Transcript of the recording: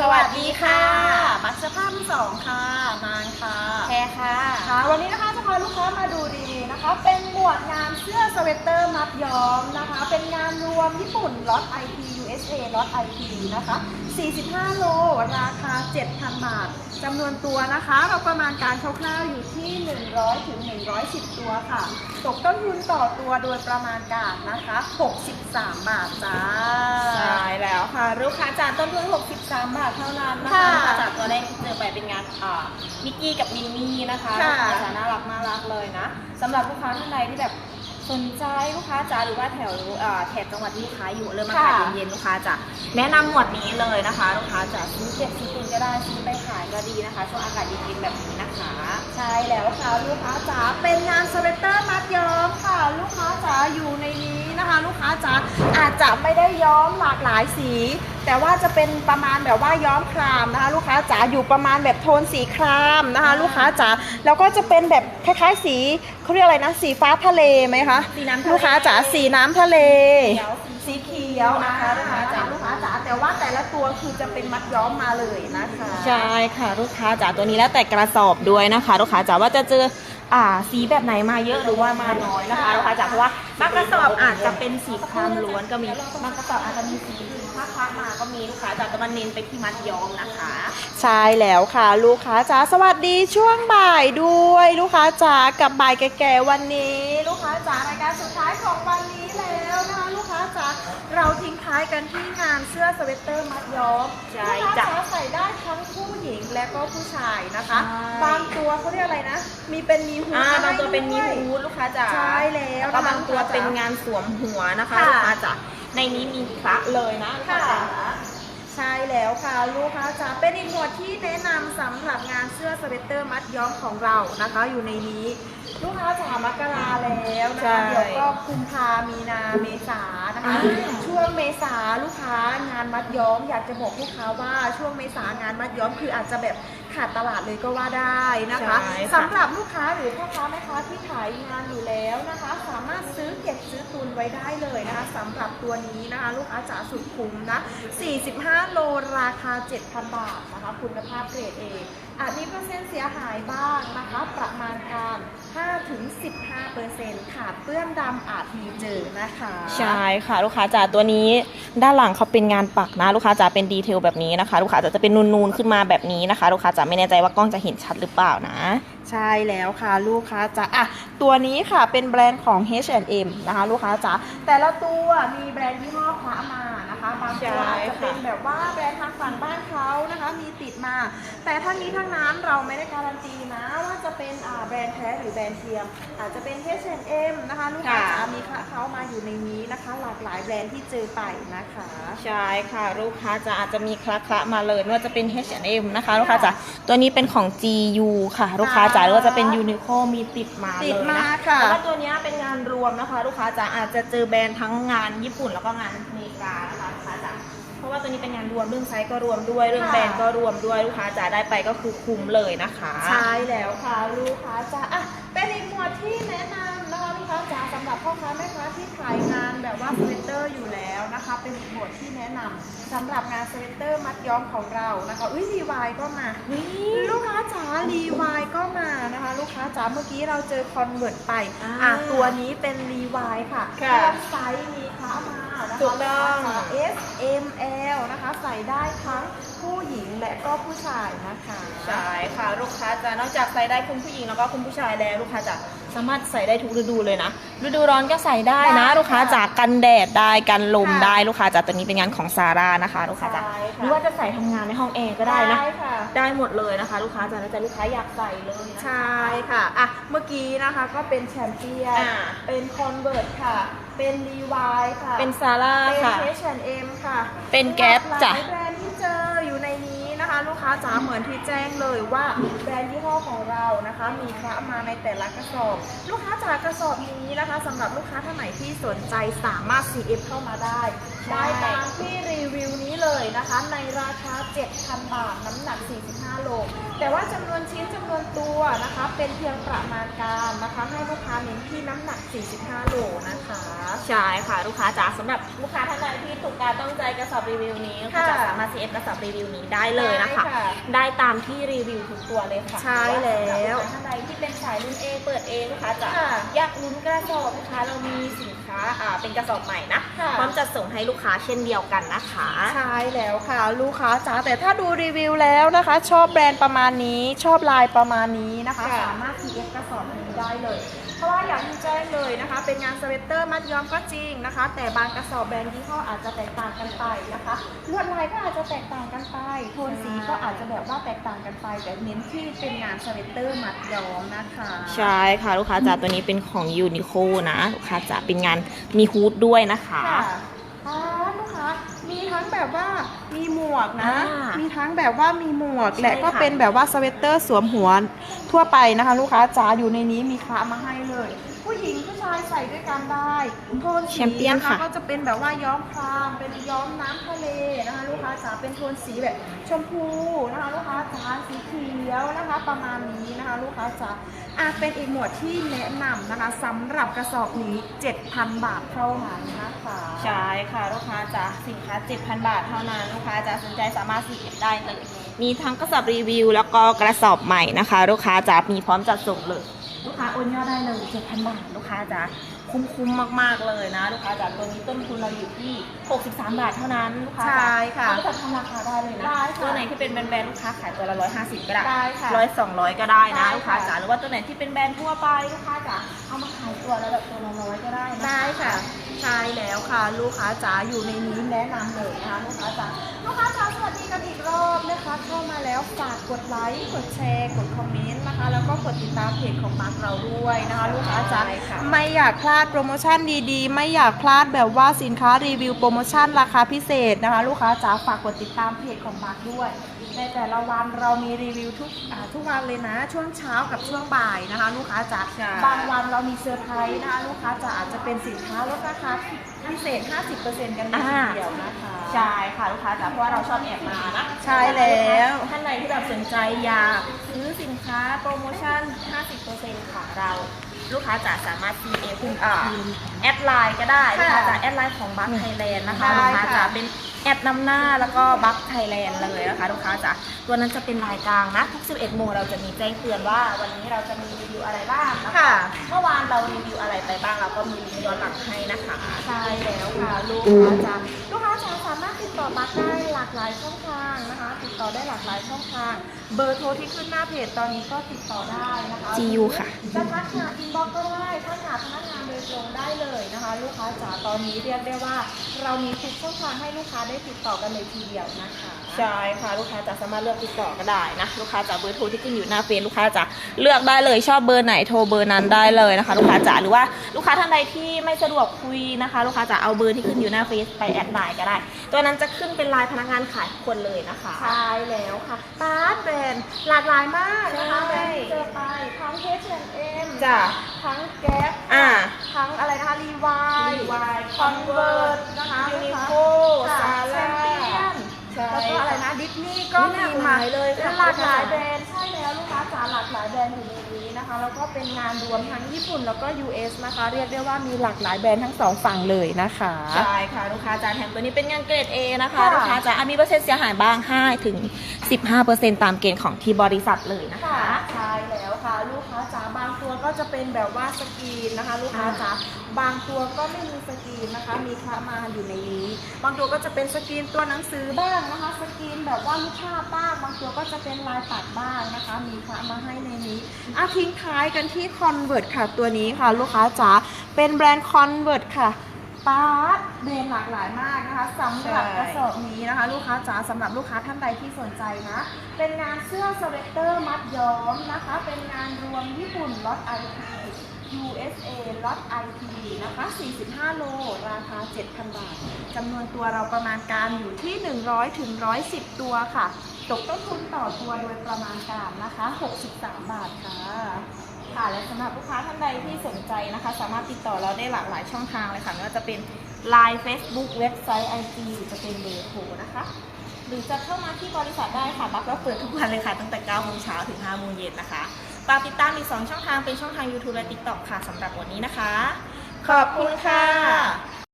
สวัสดีค่ะบัตรสภาพมือสองค่ะมานค่ะแพรค่ะค่ะ วันนี้นะคะจะพาลูกค้ามาดูดีๆนะคะ เป็นหมวดงานเสื้อสเวตเตอร์มัดย้อมนะคะ เป็นงานรวมญี่ปุ่นล็อต IP USA ล็ อต IP นะคะ 45 โล ราคา 7,000 บาทจำนวนตัวนะคะ เราประมาณการคร่าวๆอยู่ที่ 100 ถึง 110 ตัวค่ะ ตกต้นทุนต่อตัวโดยประมาณการนะคะ 63 บาทจ้าใช่แล้วค่ะ ลูกค้าจ่ายต้นทุน 63 บาทเท่านั้นนะคะค่ะลูกค้าจ่ายตัวแรกที่เจอไปเป็นงานอ่ามิกกี้กับมินนี่นะคะค่ะลูกค้าจ๋าน่ารักน่ารักเลยนะสำหรับลูกค้าท่านใดที่แบบ สนใจลูกค้าจ๋าหรือว่าแถวอ่าแถบจังหวัดที่ลูกค้าอยู่เริ่มมาขายค่ะเย็นๆลูกค้าจ๋าแนะนำหมวดนี้เลยนะคะ ลูกค้าจ๋าซื้อเก็บซื้อตุนก็ได้ซื้อไปขายก็ดีนะคะช่วงอากาศเย็นๆแบบนี้นะคะ ใช่แล้วค่ะลูกค้าจ๋าเป็นงานสเวตเตอร์มัดย้อมค่ะ ลูกค้าจ๋าอยู่ในนี้ นะคะ ลูกค้าจ๋าอาจจะไม่ได้ย้อมหลากหลายสี แต่ว่าจะเป็นประมาณแบบว่าย้อมครามนะคะ ลูกค้าจ๋าอยู่ประมาณแบบโทนสีครามนะคะ ลูกค้าจ๋าแล้วก็จะเป็นแบบคล้ายๆสีเขาเรียกอะไรนะสีฟ้าทะเลไหมคะสีน้ำทะเลลูกค้าจ๋าสีน้ำทะเลเขียวสีเขียวนะคะลูกค้าจ๋าลูกค้าจ๋าแต่ว่าแต่ละตัวคือจะเป็นมัดย้อมมาเลยนะคะ ใช่ค่ะลูกค้าจ๋าตัวนี้แล้วแต่กระสอบด้วยนะคะ ลูกค้าจ๋าว่าจะเจอ อ่าสีแบบไหนมาเยอะหรือว่ามาน้อยนะคะลูกค้าจ๋าเพราะว่าบางกระสอบอาจจะเป็นสีครามล้วนก็มีบางกระสอบอาจจะมีสีอื่นคละมาก็มีลูกค้าจ๋าแต่มันเน้นไปที่มัดย้อมนะคะ ใช่แล้วค่ะ ลูกค้าจ๋าสวัสดีช่วงบ่ายด้วย ลูกค้าจ๋ากับบ่ายแก่ๆวันนี้ ลูกค้าจ๋ารายการสุดท้ายของวันนี้แล้ว นะคะลูกค้าจ๋าเราทิ้งท้ายกันที่งานเสื้อสเวตเตอร์มัดย้อมใช่ลูกค้าจ้ะจ๋าใส่ได้ทั้งผู้หญิงและก็ผู้ชายนะคะ ใช่ บางตัวเขาเรียกอะไรนะ มีเป็นมีฮูดอ่าบางตัวให้เป็นมีด้วยฮูดลูกค้าจ๋าใช่แล้วแล้วก็บางตัวนะคะเป็นงานสวมหัวนะคะค่ะ ลูกค้าจ๋าในนี้มีคละเลยนะลูกค้าค่ะจ๋า ใช่แล้วค่ะลูกค้าจ๋าเป็นอีกหมวดที่แนะนำสำหรับงานเสื้อสเวตเตอร์มัดย้อมของเรานะคะ อยู่ในนี้ ลูกค้าจ๋ามกราแล้วนะใช่คะเดี๋ยวก็กุมภามีนาเมษานะคะ อ่า ช่วงเมษาลูกค้างานมัดย้อม อยากจะบอกลูกค้าว่าช่วงเมษางานมัดย้อมคืออาจจะแบบขาดตลาดเลยก็ว่าได้นะคะใช่ค่ะ สำหรับลูกค้าหรือพ่อค้าแม่ค้าที่ขายงานอยู่แล้วนะคะ สามารถซื้อเก็บซื้อตุนไว้ได้เลยนะคะสำหรับตัวนี้นะคะ ลูกค้าจ๋าสุดคุ้มนะ 45 โลราคา 7,000 บาทนะคะ คุณภาพเกรด A อาจมีเปอร์เซ็นต์เสียหายบ้างนะคะ ประมาณการ 5-15เปอร์เซ็นต์ขาดเปื้อนดำอาจมีเจอนะคะ ใช่ค่ะ ลูกค้าจ๋าตัวนี้ด้านหลังเขาเป็นงานปักนะ ลูกค้าจ๋าเป็นดีเทลแบบนี้นะคะ ลูกค้าจ๋าจะเป็นนูนๆขึ้นมาแบบนี้นะคะ ลูกค้าจ๋าไม่แน่ใจว่ากล้องจะเห็นชัดหรือเปล่านะ ใช่แล้วค่ะลูกค้าจ๋าอะตัวนี้ค่ะเป็นแบรนด์ของ H&M นะคะ ลูกค้าจ๋าแต่ละตัวมีแบรนด์ยี่ห้อคละมา นะคะบางตัวใช่อาจจะเป็นแบบว่าแบรนด์ทางฝั่งบ้านเขานะคะ มีติดมา แต่ทั้งนี้ทั้งนั้นเราไม่ได้การันตีนะว่าจะเป็นอ่าแบ รนด์แท้หรือแบรนด์เทียม อาจจะเป็น H&M นะคะลูกค้าจ๋ามีคละเขามาอยู่ในนี้นะคะ หลากหลายแบรนด์ที่เจอไปนะคะ ใช่ค่ะลูกค้าจ๋าอาจจะมีคละคละๆมาเลยไม่ว่าจะเป็น H&M นะคะลูกค้าจ๋าตัวนี้เป็นของ GU ค่ะ ลูกค้าจ๋าหรือว่าจะเป็น Uniqlo มีติดมาเลยติดมานะค่ะ แล้วก็ตัวเนี้ยเป็นงานรวมนะคะ ลูกค้าจ๋าอาจจะเจอแบรนด์ทั้งงานญี่ปุ่นแล้วก็งานอเมริกานะคะลูกค้าจ๋าเพ ราะว่าตัวนี้เป็นงานรวมเรื่องไซส์ก็รวมด้วยเรื่องค่ะแบรนด์ก็รวมด้วยลูกค้าจ๋าได้ไปก็คือคุ้มเลยนะคะ ใช่แล้วค่ะลูกค้าจ๋าอะเป็นอีกหมวดที่แนะนำนะคะลูกค้าจ๋าสำหรับพ่อค้าแม่ค้าที่ขายงานแบบว่าสเวตเตอร์อยู่แล้วนะคะ เป็นอีกหมวดที่แนะนำสำหรับงานสเวตเตอร์มัดย้อมของเรานะคะอุ้ยรีวายก็มาลูกค้าจ๋ารีวายก็มานะคะ ลูกค้าจ๋าเมื่อกี้เราเจอคอนเวิร์ตไปอ่าอะตัวนี้เป็นรีวายค่ะค่ะเลือกไซส์มีค้ามา นะคะถูกต้องลูค้าจ๋า S M L นะคะใส่ได้ทั้งผู้หญิงและก็ผู้ชายนะคะใช่ค่ะลูกค้าจะนอกจากใส่ได้คุณผู้หญิงแล้วก็คุณผู้ชายแล้วลูกค้าจะสามารถใส่ได้ทุกฤดูเลยนะฤดูร้อนก็ใส่ได้นะได้ลูกค้าค่ะจากกันแดดได้กันลมค่ะได้ลูกค้าจากตัวนี้เป็นงานของซาร่านะคะ ลูกค้าจะใช่ค่ะหรือว่าจะใส่ทำงานในห้องแอร์ก็ได้นะได้ค่ะได้หมดเลยนะคะ ลูกค้าจะแล้วแต่ลูกค้าอยากใส่เลยนะใช่ค่ะอะเมื่อกี้นะคะก็เป็นแชมเปี้ยนอ่าเป็นคอนเวิร์ตค่ะ เป็นรีวายค่ะ เป็นซาร่าเป็น ค่ะ H&M ค่ะเป็นแก๊ปจ้ะ หลายแบรนด์ที่เจออยู่ในนี้นะคะ ลูกค้าจ๋าเหมือนที่แจ้งเลยว่าแบรนด์ยี่ห้อของเรานะคะ มีคละมาในแต่ละกระสอบ ลูกค้าจ๋ากระสอบ นี้นะคะสำหรับลูกค้าท่านไหนที่สนใจสามารถ CF เข้ามาได้ ได้ตามที่รีวิวนี้เลยเลยนะคะ ในราคา 7,000 บาท น้ำหนัก 45 โล แต่ว่าจำนวนชิ้นจำนวนตัวนะคะ เป็นเพียงประมาณการนะคะ ให้ลูกค้าเน้นที่น้ำหนัก 45 โลนะคะ ใช่ค่ะลูกค้าจ๋าสำหรับลูกค้าท่านใดที่ถูกการต้องใจกระสอบรีวิวนี้ลูกค้าจ๋าค่ะสามารถ CF กระสอบรีวิวนี้ได้เลยนะคะ ได้ค่ะได้ตามที่รีวิวทุกตัวเลยค่ะ ใช่แล้วสำหรับลูกค้าท่านใดที่เป็นสายรุ่น A เปิด A ลูกค้าจ๋าค่ะอยากลุ้นกระสอบนะคะเรามีสินค้าอ่าเป็นกระสอบใหม่นะค่ะ พร้อมจัดส่งให้ลูกค้าเช่นเดียวกันนะคะ ใช่แล้วค่ะ ลูกค้าจ๋าแต่ถ้าดูรีวิวแล้วนะคะ ชอบแบรนด์ประมาณนี้ ชอบลายประมาณนี้นะคะ ค่ะ สามารถ CF กระสอบนี้ได้เลย เพราะว่าอย่างที่แจ้งเลยนะคะ เป็นงานสเวตเตอร์มัดย้อมก็จริงนะคะ แต่บางกระสอบแบรนด์ยี่ห้ออาจจะแตกต่างกันไปนะคะลวดลายก็อาจจะแตกต่างกันไป โทนสีก็อาจจะแบบว่าแตกต่างกันไป แต่เน้นที่เป็นงานสเวตเตอร์มัดย้อมนะคะใช่ค่ะลูกค้าจ๋าตัวนี้เป็นของยูนิโคนะลูกค้าจ๋าเป็นงานมีฮูดด้วยนะคะ ค่ะ อ่าลูกค้ามีทั้งแบบว่ามีหมวกนะ อ่ามีมีทั้งแบบว่ามีหมวก ใช่และก็ค่ะ เป็นแบบว่าสเวตเตอร์สวมหัวทั่วไปนะคะ ลูกค้าจ๋าอยู่ในนี้มีค้ามาให้เลย ผู้หญิงผู้ชายใส่ด้วยกันได้โทนแชสีมเปี้ยนนะคะค่ะ ก็จะเป็นแบบว่าย้อมครามเป็นย้อมน้ำทะเลนะคะลูกค้าจ๋าเป็นโทนสีแบบชมพูนะคะลูกค้าจ๋าสีเขียวนะคะประมาณนี้นะคะลูกค้าจ๋าอะเป็นอีกหมวดที่แนะนำนะคะสำหรับกระสอบนี้ 7,000 บาทเท่านั้นนะคะใช่ค่ะลูกค้าจ๋าสินค้า 7,000 บาทเท่านั้นลูกค้าจ๋าสนใจสามารถซื้อได้เลย มีทั้งกระสอบรีวิวแล้วก็กระสอบใหม่นะคะ ลูกค้าจ๋ามีพร้อมจัดส่งเลย ลูกค้าโอนยอดได้เลย7,000 บาท ลูกค้าจ๋าคุ้มๆมากๆเลยนะ ลูกค้าจ๋าตัวนี้ต้นทุนเราอยู่ที่ 63 บาทเท่านั้นลูกค้าจ๋าใช่ค่ะเอาไปจัดทำราคาได้เลยนะได้ค่ะตัวไหนที่เป็นแบรนด์ๆลูกค้าขายตัวละ 150 ก็ได้ได้ค่ะร้อยสองร้อยก็ได้นะได้ค่ะลูกค้าจ๋าหรือว่าตัวไหนที่เป็นแบรนด์ทั่วไปลูกค้าจ๋าเอามาขายตัวละแบบตัวละร้อยก็ได้นะได้ค่ะใช่แล้วค่ะ ลูกค้าจ๋าอยู่ในนี้แนะนำเลยนะคะลูกค้าจ๋าลูกค้าจ๋าสวัสดีกันอีกรอบนะคะเข้ามาแล้วฝากกดไลค์กดแชร์กดคอมเมนต์นะคะแล้ว ก็กดติดตามเพจของมาร์คเราด้วยนะคะลูกค้าจ๋าใช่ค่ะไม่อยากพลาดโปรโมชั่นดีๆ ไม่อยากพลาดแบบว่าสินค้ารีวิวโปรโมชั่นราคาพิเศษนะคะ ลูกค้าจ๋าฝากกดติดตามเพจของมาร์คด้วย ในแต่ละวันเรามีรีวิวทุกอ่าทุกวันเลยนะ ช่วงเช้ากับช่วงบ่ายนะคะ ลูกค้าจ๋าใช่บางวันเรามีเซอร์ไพรส์นะคะลูกค้าจะอาจจะเป็นสินค้าลดราคาพิเศษ 50%กันเลยทีเดียวนะคะใช่ค่ะลูกค้าจ๋าเพราะว่าเราชอบแอบมานะใช่แล้วท่านใดที่แบบสนใจอยากซื้อสิน ค้าโปรโมชั่น 50%ของเรา ลูกค้าจ๋าสามารถ CF อ่าแอดไลน์ก็ได้ลูกค้าจ๋าแอดไลน์ของบัคไทยแลนด์นะคะได้ลูกค้าค่ะจ๋าเป็นแอดนำหน้าแล้วก็บัคไทยแลนด์เลยนะคะลูกค้าจ๋าตัวนั้นจะเป็นรายกลางนะทุก 11 โมงเราจะมีแจ้งเตือนว่า วันนี้เราจะมีรีวิวอะไรบ้างนะคะค่ะเมื่อวานเรารีวิวอะไรไปบ้างเราก็มีรีวิวย้อนหลังให้นะคะใช่แล้วค่ะลูกค้าจ๋าลูกค้าจ๋าสามารถติดต่อมาได้หลากหลายช่องทางนะคะ ติดต่อได้หลากหลายช่องทาง เบอร์โทรที่ขึ้นหน้าเพจตอนนี้ก็ติดต่อได้นะคะ GU ค่ะ จะทักหาอินบ็อกก็ได้ทักหาพนักงานโดยตรงได้เลยนะคะ ลูกค้าจ๋าตอนนี้เรียกได้ว่า เรามีทุกช่องทางให้ลูกค้าได้ติดต่อกันเลยทีเดียวนะคะ ใช่ค่ะลูกค้าจะสามารถเลือกติดต่อก็ได้นะลูกค้าจะเบอร์โทรที่ขึ้นอยู่หน้าเฟซลูกค้าจะเลือกได้เลยชอบเบอร์ไหนโทรเบอร์นั้นได้เลยนะคะ ลูกค้าจ๋าหรือว่าลูกค้าท่านใดที่ไม่สะดวกคุยนะคะ ลูกค้าจะเอาเบอร์ที่ขึ้นอยู่หน้าเฟซไปแอดไลน์ก็ได้ ตัวนั้นจะขึ้นเป็นไลน์พนักงานขายทุกคนเลยนะคะใช่แล้วค่ะตาร์ทแบรนด์หลากหลายมากนะคะใช่แบรนด์ที่เจอไปทั้ง H&M จ้ะทั้งแก๊ปอ่า ทั้งอะไรนะคะรีวาย Levi คอนเวิร์ตนะคะ Uniqlo ค่ะ Zara แชมเปี้ยนใช่แล้วก็อะไรนะดิสนีย์ก็หมีลากหมาลายเลยค่ะ หลากหลายแบรนด์ใช่แล้วลูกค้าจ๋าหลากหลายแบรนด์อยู่ใน นี้นะคะ แล้วก็เป็นงานรวมทั้งญี่ปุ่นแล้วก็ US นะคะ เรียกได้ว่ามีหลากหลายแบรนด์ทั้งสองฝั่งเลยนะคะ ใช่ค่ะลูกค้าจ๋าแถมตัวนี้เป็นงานเกรด A นะคะค่ะ ลูกค้าจ๋าอะมีเปอร์เซ็นต์เสียหายบ้าง5ถึง15%ตามเกณฑ์ของที่บริษัทเลยนะคะ ค่ะใช่แล้วค่ะ ลูกค้าจ๋าบาง ตัวก็จะเป็นแบบว่าสกรีนนะคะ ลูกค้าจ๋าบางตัวก็ไม่มีสกรีนนะคะ มีพระมาอยู่ในนี้ บางตัวก็จะเป็นสกรีนตัวหนังสือบ้างนะคะ สกรีนแบบว่าลูกภาพบ้าง บางตัวก็จะเป็นลายปัดบ้างนะคะ มีพระมาให้ในนี้อะทิ้งท้ายกันที่ Convert ค่ะตัวนี้ค่ะ ลูกค้าจ๋าเป็นแบรนด์ Convert ค่ะ ปาร์ตแบรนด์หลากหลายมากนะคะสำหรับใช่กระสอบนี้นะคะ ลูกค้าจ๋าสำหรับลูกค้าท่านใดที่สนใจนะ เป็นงานเสื้อสเวตเตอร์มัดย้อมนะคะ เป็นงานรวมญี่ปุ่นล็อต IP USA ล็อต IP นะคะ 45 โล ราคา 7,000 บาท จำนวนตัวเราประมาณการอยู่ที่ 100 ถึง 110 ตัวค่ะ ตกต้นทุนต่อตัวโดยประมาณการนะคะ 63 บาทค่ะ ค่ะและสำหรับลูกค้าท่านใดที่สนใจนะคะ สามารถติดต่อเราได้หลากหลายช่องทางเลยค่ะไม่ว่าจะเป็น Line Facebook เว็บไซต์ IG หรือจะเป็นเบอร์โทรนะคะ หรือจะเข้ามาที่บริษัทได้ค่ะบัฟเราเปิดทุกวันเลยค่ะ ตั้งแต่9โมงเช้าถึง5โมงเย็นนะคะฝากติดตามอีก 2 ช่องทางเป็นช่องทาง YouTube และ TikTok ค่ะสำหรับวันนี้นะคะ ขอบคุณค่ะ